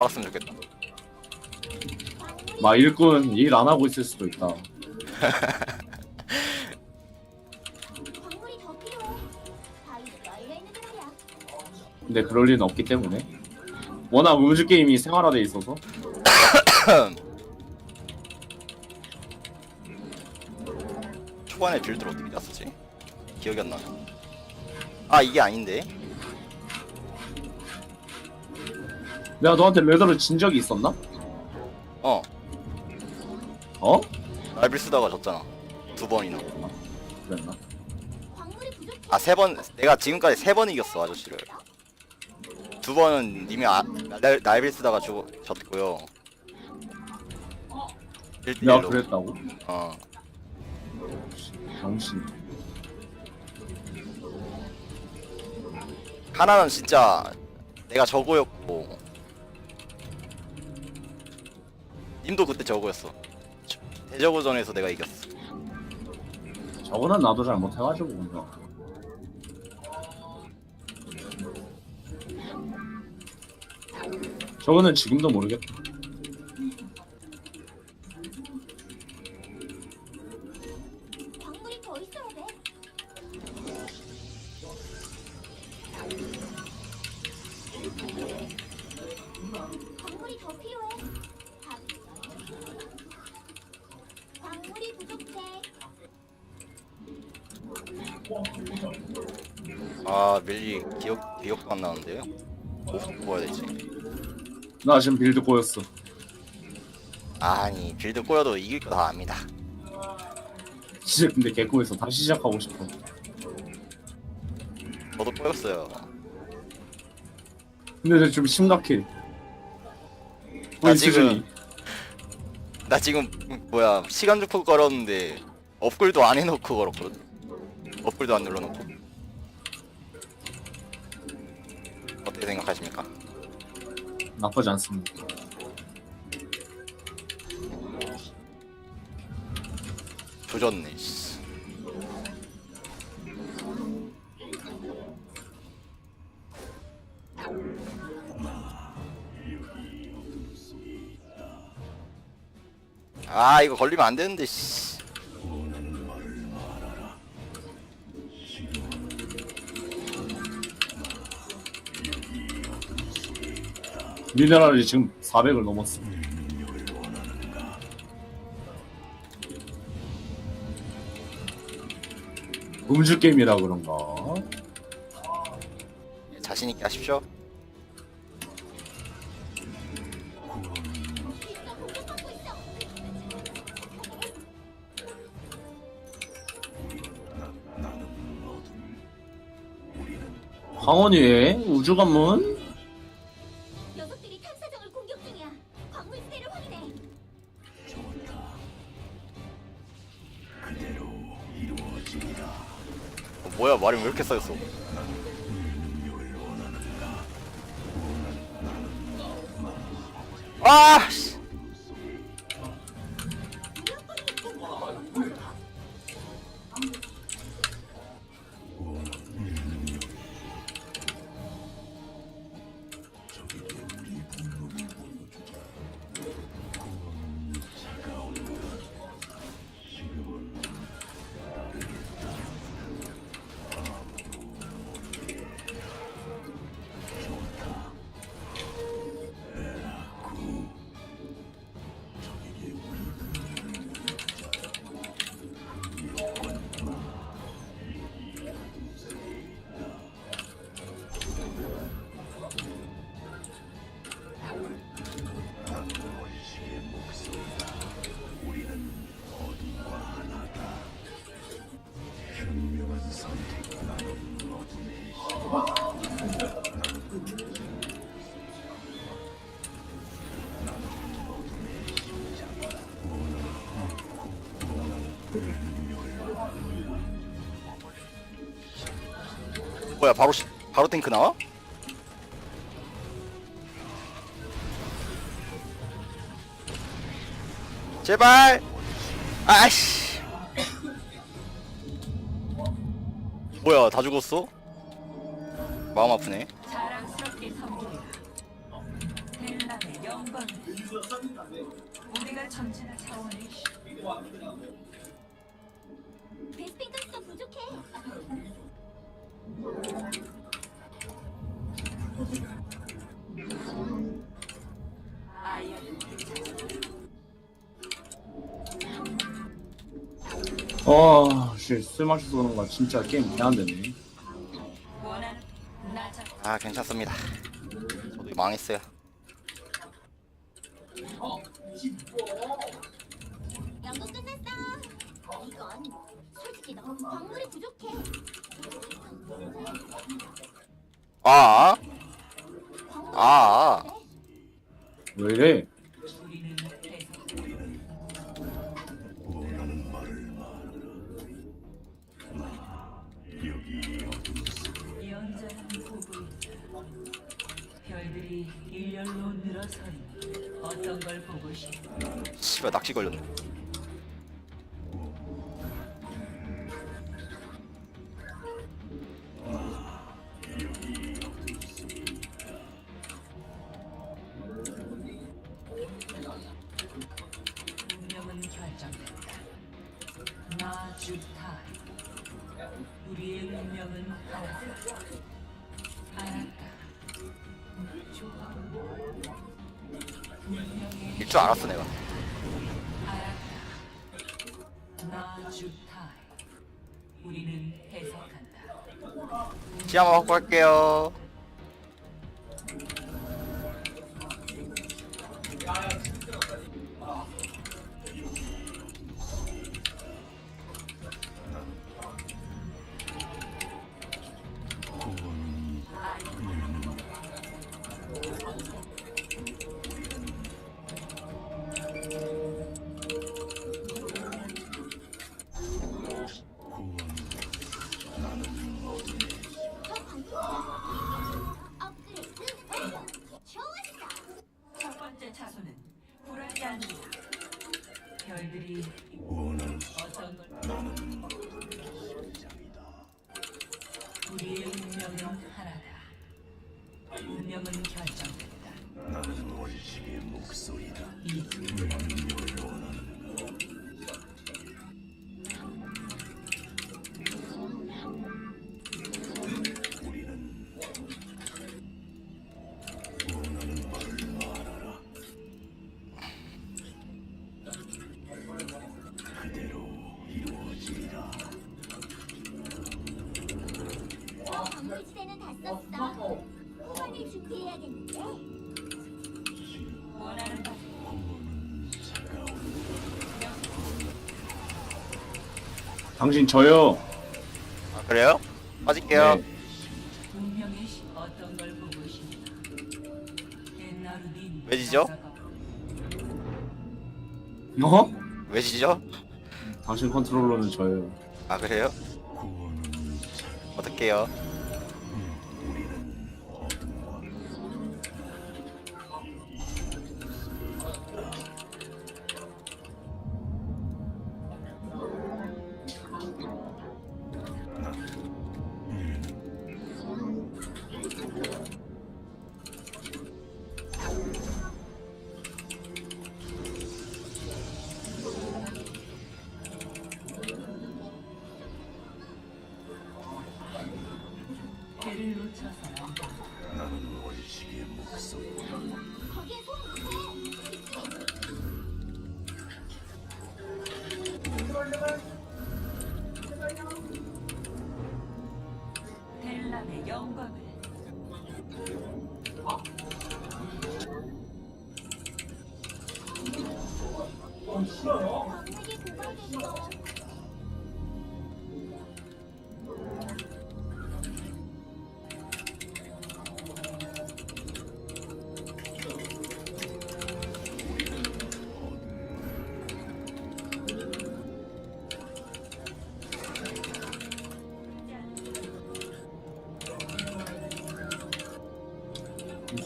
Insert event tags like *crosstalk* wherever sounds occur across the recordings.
알았으면 좋겠다. 막 일꾼 일 안 하고 있을 수도 있다. 광물이 더 필요해. 바위도 널려 있는 데 말이야. 근데 그럴 리는 없기 때문에. 워낙 음주 게임이 생활화돼 있어서 *coughs* 초반에 빌드를 어떻게 짰었지? 기억이 안 나. 아 이게 아닌데? 내가 너한테 레더를 진 적이 있었나? 어 어? 날빌 쓰다가 졌잖아. 두 번이나. 그랬나? 아 세 번 내가 지금까지 세 번 이겼어 아저씨를. 두 번은 님이 아, 날, 날빌 쓰다가 죽어 졌고요. 1대 내가 1로. 그랬다고? 어. 정신. 하나는 진짜 내가 저거였고 님도 그때 저거였어 저- 대저고전에서 내가 이겼어 저거는 나도 잘 못해가지고 그냥. 저거는 지금도 모르겠다. 아 밀리 기억, 기억도 안 나는데요? 뭐 뭐야 되지? 나 지금 빌드 꼬였어. 아니 빌드 꼬여도 이길 거 다 압니다 진짜 근데 개꼬였어. 다시 시작하고 싶어. 저도 꼬였어요 근데 쟤좀 심각해. 나 우리 지금-. 나 지금 뭐야 시간 주포 걸었는데 업글도 안 해놓고 걸었거든 업글도 안 눌러놓고 어떻게 생각하십니까? 나쁘지 않습니다. 조졌네 씨. 아 이거 걸리면 안 되는데 씨. 미네랄이 지금 400을 넘었어. 음주 게임이라 그런가? 자신 있게 하십시오. 황혼이의 우주 관문? 쌓였어? 아 씨. 뭐야 바로 시, 바로 탱크 나와? 제발 아씨 뭐야 다 죽었어? 마음 아프네 자랑스럽게 섬기라. 벨람의 영광. 우리가 전진할 차원의 베스핀 가스가 부족해. 씨, 술 마셔서 그런가 진짜 게임. 원하는 나자 아 괜찮습니다. 저도 망했어요 아 아. 왜 이래? 별들이 일렬로 어떤 걸 보고 싶어? 씨발 낚시 걸렸네 줄 알았어 내가 해석한다. 시야만 확보할게요 우리의 운명은 하나다. 운명은 결정된다. 나는 원식의 목소리다. 이 광물지대는 다 썼어. 후반을 준비해야겠는데. 원하는 바 당신 저요. 아 그래요? 빠질게요 네. 운명의 시 어떤 걸 보고 싶나? 옛날은 왜지죠? 어? 왜 지죠? 당신 컨트롤러는 저요. 아 그래요? 어떡해요 델람의 영광을. 광맥이 고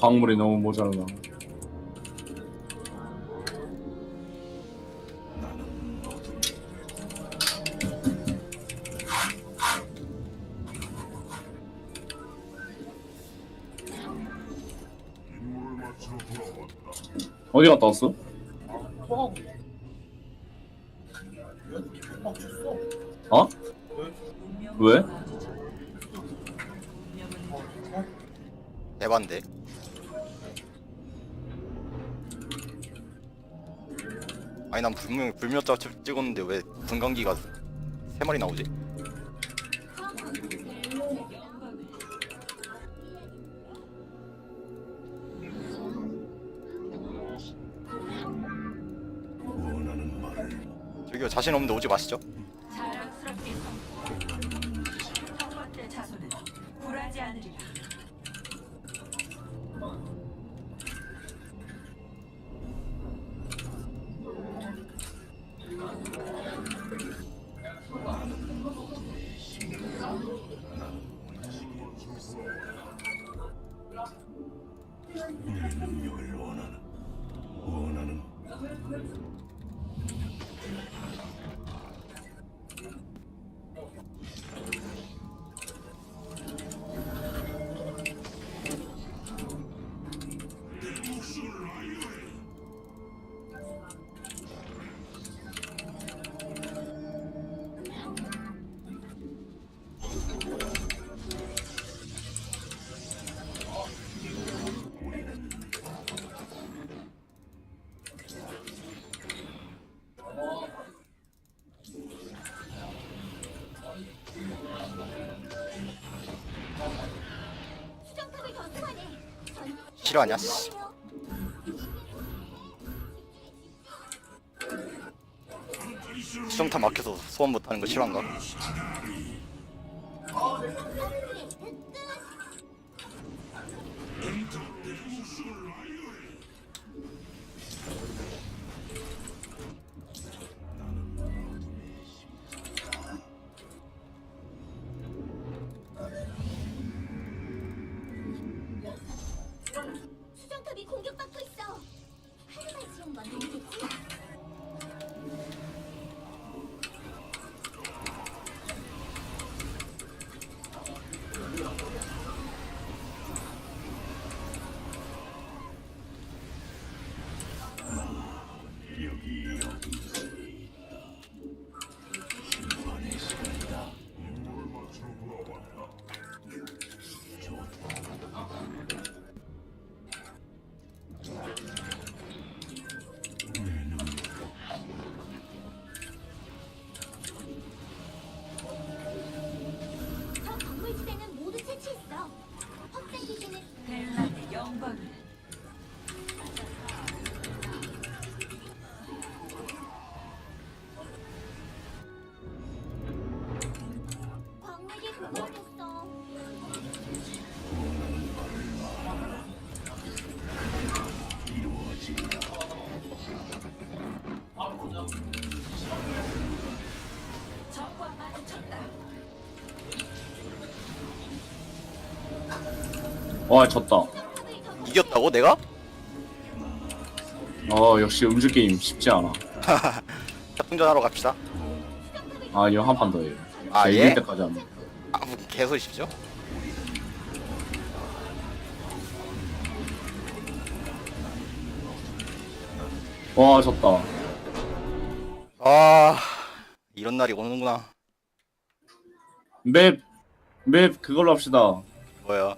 광물이 너무 모자라. 어디 갔다 왔어? 어? 왜? 대반데. 아니 난 분명히 불멸자 찍- 찍었는데 왜 분광기가 세 마리 나오지? 저기요 자신 없는데 오지 마시죠. 수정탑을 싫어하냐? 씨. 수정탑 막혀서 소환 못하는 거 싫어한가? 와 졌다. 이겼다고 내가? 어 역시 음주 게임 쉽지 않아. *laughs* 협동전하러 갑시다. 아니요 한판 더 해요. 아, 저 예? 이길 때까지 합니다. 아, 뭐 개소리십시오. 와 졌다. 아, 이런 날이 오는구나. 맵 맵 그걸로 합시다. 뭐야?